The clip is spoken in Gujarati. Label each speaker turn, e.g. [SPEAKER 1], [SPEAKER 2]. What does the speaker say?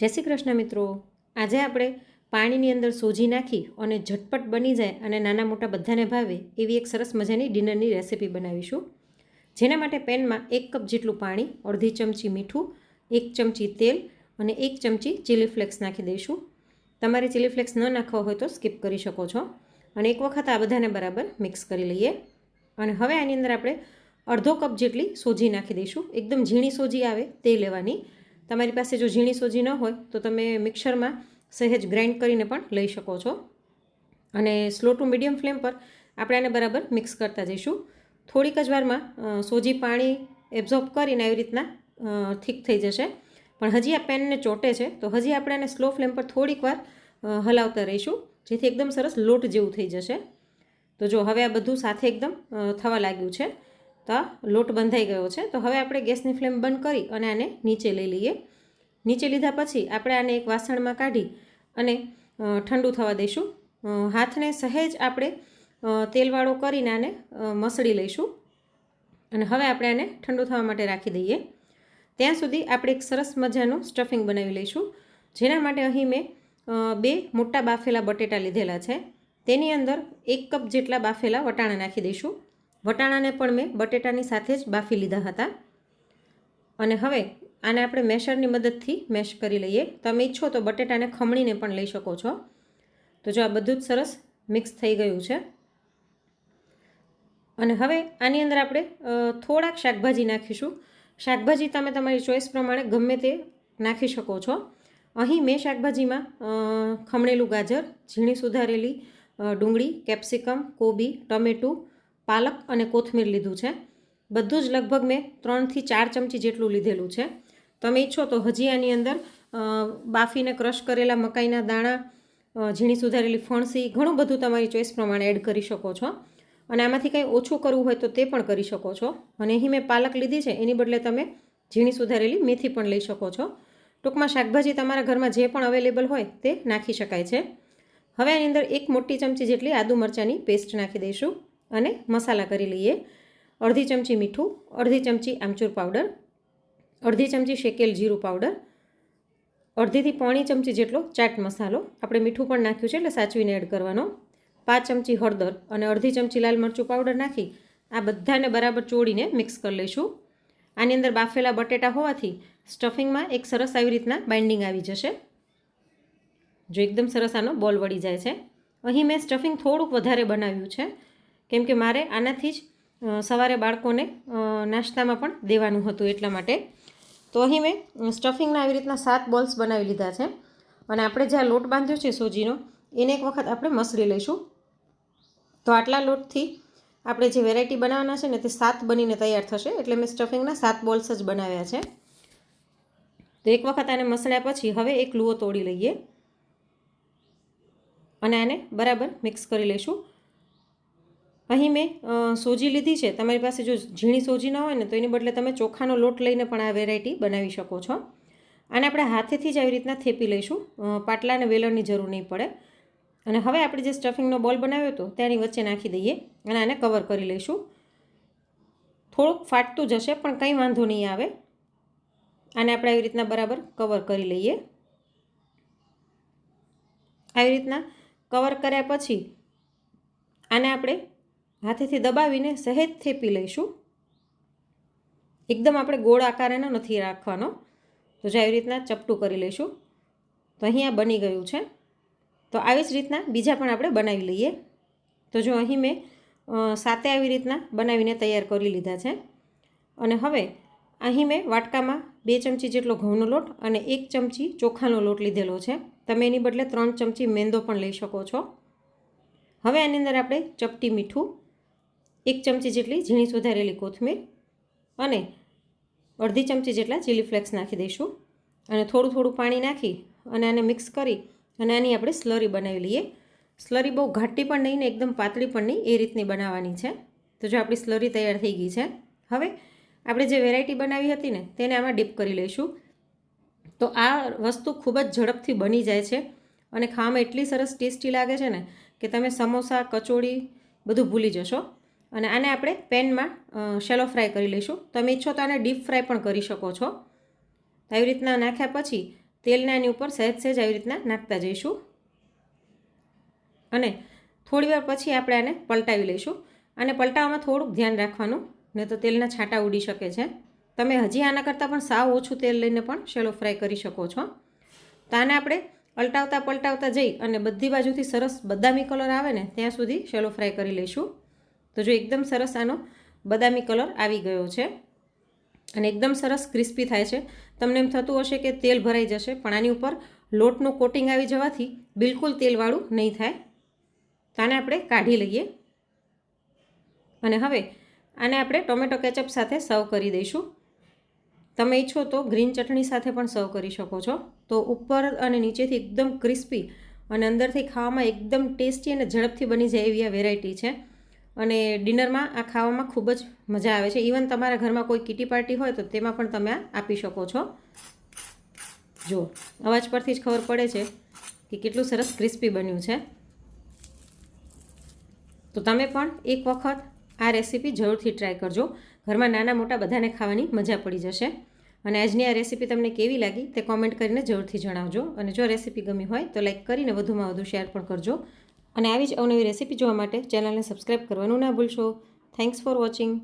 [SPEAKER 1] જય શ્રી કૃષ્ણ મિત્રો. આજે આપણે પાણીની અંદર સોજી નાખી અને ઝટપટ બની જાય અને નાના મોટા બધાને ભાવે એવી એક સરસ મજાની ડિનરની રેસીપી બનાવીશું. જેના માટે પેનમાં એક કપ જેટલું પાણી, અડધી ચમચી મીઠું, એક ચમચી તેલ અને એક ચમચી ચીલી ફ્લેક્સ નાખી દઈશું. તમારે ચીલી ફ્લેક્સ ન નાખવા હોય તો સ્કીપ કરી શકો છો. અને એક વખત આ બધાને બરાબર મિક્સ કરી લઈએ. અને હવે આની અંદર આપણે અડધો કપ જેટલી સોજી નાખી દઈશું. એકદમ ઝીણી સોજી આવે તે લેવાની. તમારી પાસે જો ઝીણી સોજી ન હોય, તો તમે મિક્સરમાં સહેજ ગ્રાઇન્ડ કરીને પણ લઈ શકો છો. અને સ્લો ટુ મીડિયમ ફ્લેમ પર આપણે આને બરાબર મિક્સ કરતા જઈશું. થોડીક જ વારમાં સોજી પાણી એબ્ઝોર્બ કરીને આવી રીતના થીક થઈ જશે. પણ હજી આ પેનને ચોટે છે, તો હજી આપણે આને સ્લો ફ્લેમ પર થોડીક વાર હલાવતા રહીશું, જેથી એકદમ સરસ લોટ જેવું થઈ જશે. તો જો હવે આ બધું સાથે એકદમ થવા લાગ્યું છે. તો આ લોટ બંધાઈ ગયો છે. તો હવે આપણે ગેસની ફ્લેમ બંધ કરી અને આને નીચે લઈ લઈએ. નીચે લીધા પછી આપણે આને એક વાસણમાં કાઢી અને ઠંડુ થવા દઈશું. હાથને સહેજ આપણે તેલવાળો કરીને આને મસળી લઈશું. અને હવે આપણે આને ઠંડુ થવા માટે રાખી દઈએ. ત્યાં સુધી આપણે એક સરસ મજાનું સ્ટફિંગ બનાવી લઈશું. જેના માટે અહીં મેં બે મોટા બાફેલા બટેટા લીધેલા છે. તેની અંદર એક કપ જેટલા બાફેલા વટાણા નાખી દઈશું. વટાણાને પણ મેં બટેટાની સાથે જ બાફી લીધા હતા. અને હવે આને આપણે મેશરની મદદથી મેશ કરી લઈએ. તમે ઈચ્છો તો બટેટાને ખમણીને પણ લઈ શકો છો. તો જો આ બધું જ સરસ મિક્સ થઈ ગયું છે. અને હવે આની અંદર આપણે થોડાક શાકભાજી નાખીશું. શાકભાજી તમે તમારી ચોઈસ પ્રમાણે ગમે તે નાખી શકો છો. અહીં મેં શાકભાજીમાં ખમણેલું ગાજર, ઝીણી સુધારેલી ડુંગળી, કેપ્સિકમ, કોબી, ટમેટું પાલક અને કોથમીર લીધું છે. બધું જ લગભગ મેં ત્રણથી ચાર ચમચી જેટલું લીધેલું છે. તમે ઈચ્છો તો હજી આની અંદર બાફીને ક્રશ કરેલા મકાઈના દાણા ઝીણી સુધારેલી ફણસી, ઘણું બધું તમારી ચોઈસ પ્રમાણે એડ કરી શકો છો. અને આમાંથી કંઈ ઓછું કરવું હોય તો તે પણ કરી શકો છો. અને અહીં મેં પાલક લીધી છે, એની બદલે તમે ઝીણી સુધારેલી મેથી પણ લઈ શકો છો. ટૂંકમાં શાકભાજી તમારા ઘરમાં જે પણ અવેલેબલ હોય તે નાખી શકાય છે. હવે આની અંદર એક મોટી ચમચી જેટલી આદુ મરચાંની પેસ્ટ નાખી દઈશું. અને મસાલા કરી લઈએ. અડધી ચમચી મીઠું, અડધી ચમચી આમચૂર પાવડર, અડધી ચમચી શેકેલ જીરું પાવડર, અડધીથી પોણી ચમચી જેટલો ચાટ મસાલો. આપણે મીઠું પણ નાખ્યું છે એટલે સાચવીને એડ કરવાનો. પાંચ ચમચી હળદર અને અડધી ચમચી લાલ મરચું પાવડર નાખી આ બધાને બરાબર ચોળીને મિક્સ કરી લઈશું. આની અંદર બાફેલા બટેટા હોવાથી સ્ટફિંગમાં એક સરસ આવી રીતના બાઇન્ડિંગ આવી જશે. જો એકદમ સરસ આનો બોલ વળી જાય છે. અહીં મેં સ્ટફિંગ થોડુંક વધારે બનાવ્યું છે. કેમ કે મારે આનાથી જ સવારે બાળકોને નાસ્તામાં પણ દેવાનું હતું એટલા માટે. તો અહીં મેં સ્ટફિંગના આવી રીતના સાત બોલ્સ બનાવી લીધા છે. અને આપણે જે લોટ બાંધ્યો છે સોજીનો, એને એક વખત આપણે મસળી લઈશું. તો આટલા લોટથી આપણે જે વેરાયટી બનાવવાના છે ને તે સાત બનીને તૈયાર થશે. એટલે મેં સ્ટફિંગના સાત બોલ્સ જ બનાવ્યા છે. તો એક વખત આને મસળ્યા પછી હવે એક લુઓ તોડી લઈએ. અને આને બરાબર મિક્સ કરી લઈશું. અહીં મેં સોજી લીધી છે. તમારી પાસે જો ઝીણી સોજી ન હોય ને, તો એની બદલે તમે ચોખાનો લોટ લઈને પણ આ વેરાયટી બનાવી શકો છો. આને આપણે હાથેથી જ આવી રીતના થેપી લઈશું. પાટલા અને વેલણની જરૂર નહીં પડે. અને હવે આપણે જે સ્ટફિંગનો બોલ બનાવ્યો હતો, તેની વચ્ચે નાખી દઈએ અને આને કવર કરી લઈશું. થોડુંક ફાટતું જશે, પણ કંઈ વાંધો નહીં આવે. આને આપણે આવી રીતના બરાબર કવર કરી લઈએ. આવી રીતના કવર કર્યા પછી, આને આપણે હાથેથી દબાવીને સહેજ થેપી લઈશું. એકદમ આપણે ગોળ આકાર એનો નથી રાખવાનો. તો જે આવી રીતના ચપટું કરી લઈશું. તો અહીંયા બની ગયું છે. તો આવી જ રીતના બીજા પણ આપણે બનાવી લઈએ. તો જો અહીં મેં સાતે આવી રીતના બનાવીને તૈયાર કરી લીધા છે. અને હવે અહીં મેં વાટકામાં બે ચમચી જેટલો ઘઉંનો લોટ અને એક ચમચી ચોખાનો લોટ લીધેલો છે. તમે એની બદલે ત્રણ ચમચી મેંદો પણ લઈ શકો છો. હવે આની અંદર આપણે ચપટી મીઠું એક ચમચી જેટલી ઝીણી સુધારેલી કોથમીર અને અડધી ચમચી જેટલા ચીલી ફ્લેક્સ નાખી દઈશું. અને થોડું થોડું પાણી નાખી અને આને મિક્સ કરી અને આની આપણે સ્લરી બનાવી લઈએ. સ્લરી બહુ ઘાટી પણ નહીં ને એકદમ પાતળી પણ નહીં, એ રીતની બનાવવાની છે. તો જો આપણી સ્લરી તૈયાર થઈ ગઈ છે. હવે આપણે જે વેરાયટી બનાવી હતી ને, તેને આમાં ડીપ કરી લઈશું. તો આ વસ્તુ ખૂબ જ ઝડપથી બની જાય છે અને ખાવામાં એટલી સરસ ટેસ્ટી લાગે છે ને કે તમે સમોસા કચોડી બધું ભૂલી જશો. અને આને આપણે પેનમાં શેલો ફ્રાય કરી લઈશું. તમે ઈચ્છો તો આને ડીપ ફ્રાય પણ કરી શકો છો. આવી રીતના નાખ્યા પછી તેલને આની ઉપર સહેજ સહેજ આવી રીતના નાખતા જઈશું. અને થોડીવાર પછી આપણે આને પલટાવી લઈશું. અને પલટાવવામાં થોડુંક ધ્યાન રાખવાનું નહીં તો તેલના છાંટા ઉડી શકે છે. તમે હજી આના કરતાં પણ સાવ ઓછું તેલ લઈને પણ શેલો ફ્રાય કરી શકો છો. તો આને આપણે પલટાવતા પલટાવતા જઈ અને બધી બાજુથી સરસ બદામી કલર આવે ને, ત્યાં સુધી શેલો ફ્રાય કરી લઈશું. તો જો એકદમ સરસ આનો બદામી કલર આવી ગયો છે અને એકદમ સરસ ક્રિસ્પી થાય છે. તમને એમ થતું હશે કે તેલ ભરાઈ જશે, પણ આની ઉપર લોટનું કોટિંગ આવી જવાથી બિલકુલ તેલવાળું નહીં થાય. તો આને આપણે કાઢી લઈએ. અને હવે આને આપણે ટોમેટો કેચઅપ સાથે સર્વ કરી દઈશું. તમે ઈચ્છો તો ગ્રીન ચટણી સાથે પણ સર્વ કરી શકો છો. તો ઉપર અને નીચેથી એકદમ ક્રિસ્પી અને અંદરથી ખાવામાં એકદમ ટેસ્ટી અને ઝડપથી બની જાય એવી આ વેરાયટી છે. અને ડિનરમાં આ ખાવામાં ખૂબ જ મજા આવે છે. ઇવન તમારા ઘરમાં કોઈ કીટી પાર્ટી હોય તો તેમાં પણ તમે આપી શકો છો. જો અવાજ પરથી જ ખબર પડે છે કે કેટલું સરસ ક્રિસ્પી બન્યું છે. તો તમે પણ એક વખત આ રેસીપી જરૂરથી ટ્રાય કરજો. ઘરમાં નાના મોટા બધાને ખાવાની મજા પડી જશે. અને આજની આ રેસીપી તમને કેવી લાગી તે કોમેન્ટ કરીને જરૂરથી જણાવજો. અને જો રેસીપી ગમી હોય તો લાઈક કરીને વધુમાં વધુ શેર પણ કરજો. અને આવી જ અવનવી રેસીપી જોવા માટે ચેનલને સબસ્ક્રાઈબ કરવાનું ના ભૂલશો. Thanks for watching